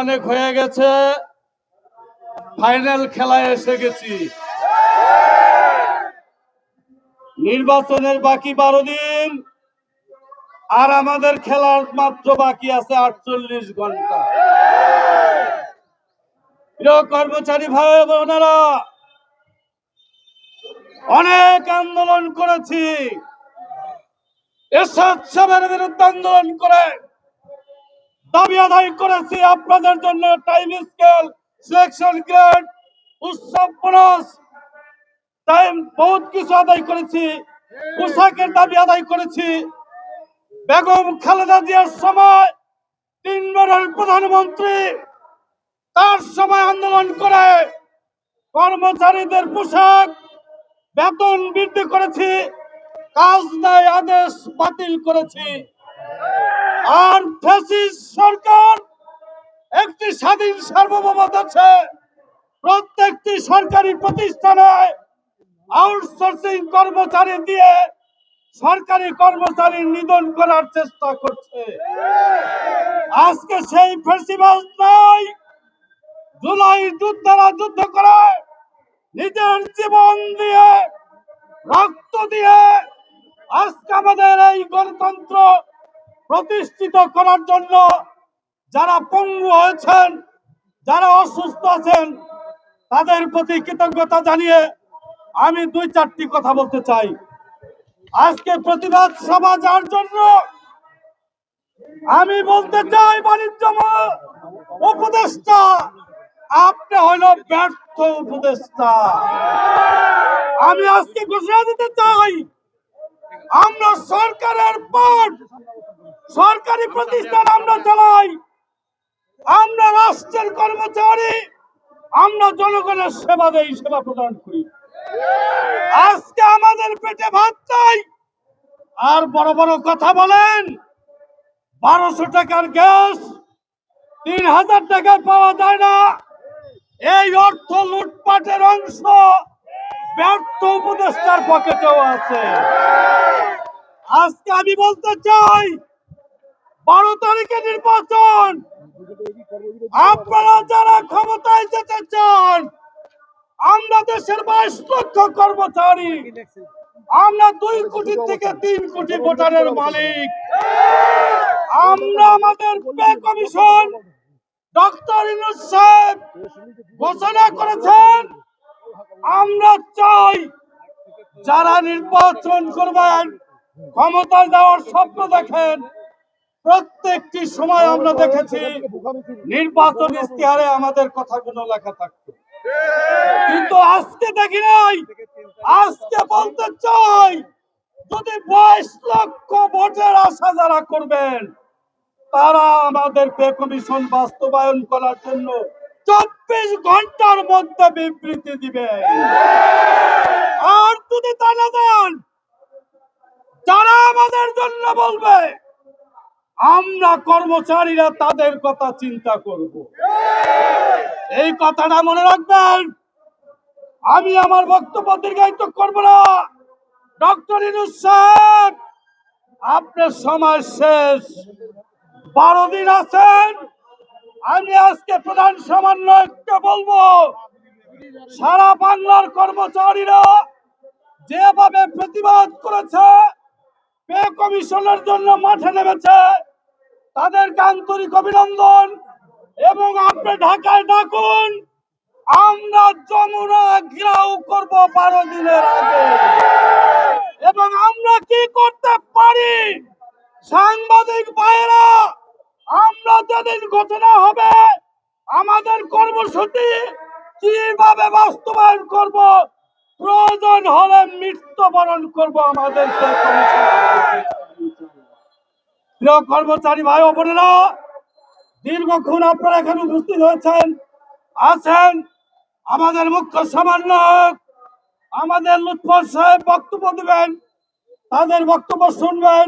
অনেক হয়ে গেছে। ফাইনাল খেলায় এসে গেছি। নির্বাচনের বাকি বারো দিন, আর আমাদের খেলার মাত্র বাকি আছে আটচল্লিশ ঘণ্টা। প্রিয় কর্মচারী ভাই বোনেরা, অনেক আন্দোলন করেছি। এরশাদ সাহেবের বিরুদ্ধে আন্দোলন করে দাবি আদায় করেছি আপনাদের জন্য টাইম স্কেল সিলেকশন গ্রেড উৎসব বোনাস টাইম বহুত কিছু আদায় করেছি, পোশাকের দাবি আদায় করেছি। বেগম খালেদা জিয়ার সময় তিনবারের প্রধানমন্ত্রী, তার সময় আন্দোলন করে কর্মচারীদের পোশাক বেতন বৃদ্ধি করেছি, কাজ নাই আদেশ বাতিল করেছি। আর ফ্যাসিস্ট সরকার একটি স্বাধীন সার্বভৌমত আছে। প্রত্যেকটি সরকারি প্রতিষ্ঠানে আউটসোর্সিং কর্মচারী দিয়ে সরকারি কর্মচারী নিধন করার চেষ্টা করছে। আজকে সেই ফেস্টিভ্যাল নাই জুলাই যুদ্ধরা যুদ্ধ করে, নিজের জীবন দিয়ে, রক্ত দিয়ে, আজকে আমাদের এই গণতন্ত্র প্রতিষ্ঠিত করার জন্য যারা পঙ্গু হয়েছেন, যারা অসুস্থ আছেন, তাদের প্রতি কৃতজ্ঞতা জানিয়ে আমি দুই চারটি কথা বলতে চাই। আজকে প্রতিবাদ সভা যার জন্য আমি বলতে চাই বাণিজ্য উপদেষ্টা, আপনি হইল ব্যর্থ উপদেষ্টা। আমি আজকে ঘোষণা দিতে চাই, আমরা সরকারের পথ সরকারি প্রতিষ্ঠান আমরা চালাই। আমরা রাষ্ট্রের কর্মচারী, আমরা জনগণের সেবা দেই, সেবা প্রদান করি। আজকে আমাদের পেটে ভাত চাই। আর বড় বড় কথা বলেন, বারোশো টাকার গ্যাস, তিন হাজার টাকায় পাওয়া যায় না। এই অর্থ লুটপাটের অংশ ব্যর্থ উপদেষ্টার পকেটেও আছে। আজকে আমি বলতে চাই বারো তারিখে নির্বাচন। আপনারা যারা ক্ষমতায় যেতে চান, আমরা দেশের বাইশ লক্ষ কর্মচারী। আমরা দুই কোটি থেকে তিন কোটি ভোটারের মালিক। আমরা আমাদের পে কমিশন ডক্টর ইনুস সাহেব ঘোষণা করেছেন, আমরা চাই যারা নির্বাচন করবেন, ক্ষমতায় যাওয়ার স্বপ্ন দেখেন। প্রত্যেকটি সময় আমরা দেখেছি নির্বাচন ইস্তিহারে আমাদের কথাগুলো লেখা থাকতো। কিন্তু আজকে দেখি নাই। আজকে বলতে চাই, যদি বাইশ লক্ষ ভোটের আশা যারা করবেন, তারা আমাদের পে কমিশন বাস্তবায়ন করার জন্য চব্বিশ ঘণ্টার মধ্যে বিবৃতি দিবে। আর যদি তা না দেন, যারা আমাদের জন্য বলবে আমরা কর্মচারীরা তাদের কথা চিন্তা করব। এই কথাটা মনে রাখবেন। আমি আমার বক্তব্য দীর্ঘায়িত করব না। ডক্টর ইনুস আপনার সময় শেষ। বারো দিন আছেন। আমি আজকে প্রধান সমন্বয়ককে বলব, সারা বাংলার কর্মচারীরা যেভাবে প্রতিবাদ করেছে, পে কমিশনের জন্য মাঠে নেমেছে। তাদেরকে আন্তরিক অভিনন্দন এবং আপনি ঢাকায় ডাকুন আমরা যমুনা ঘিরাও করব বারো দিনের আগে। এবং আমরা কি করতে পারি? সাংবাদিক ভাইয়েরা, আমরা যেদিন ঘটনা হবে, আমাদের কর্মসূচি কীভাবে বাস্তবায়ন করব? প্রয়োজন হলে মৃত্যুবরণ করব আমাদের প্রিয় কর্মচারী ভাই বোনেরা, দীর্ঘক্ষণ আপনারা এখানে উপস্থিত হয়েছেন, আছেন, আমাদের মুখ্য সামান্য আমাদের লুৎফর সাহেব বক্তব্য দেবেন, তাদের বক্তব্য শুনবেন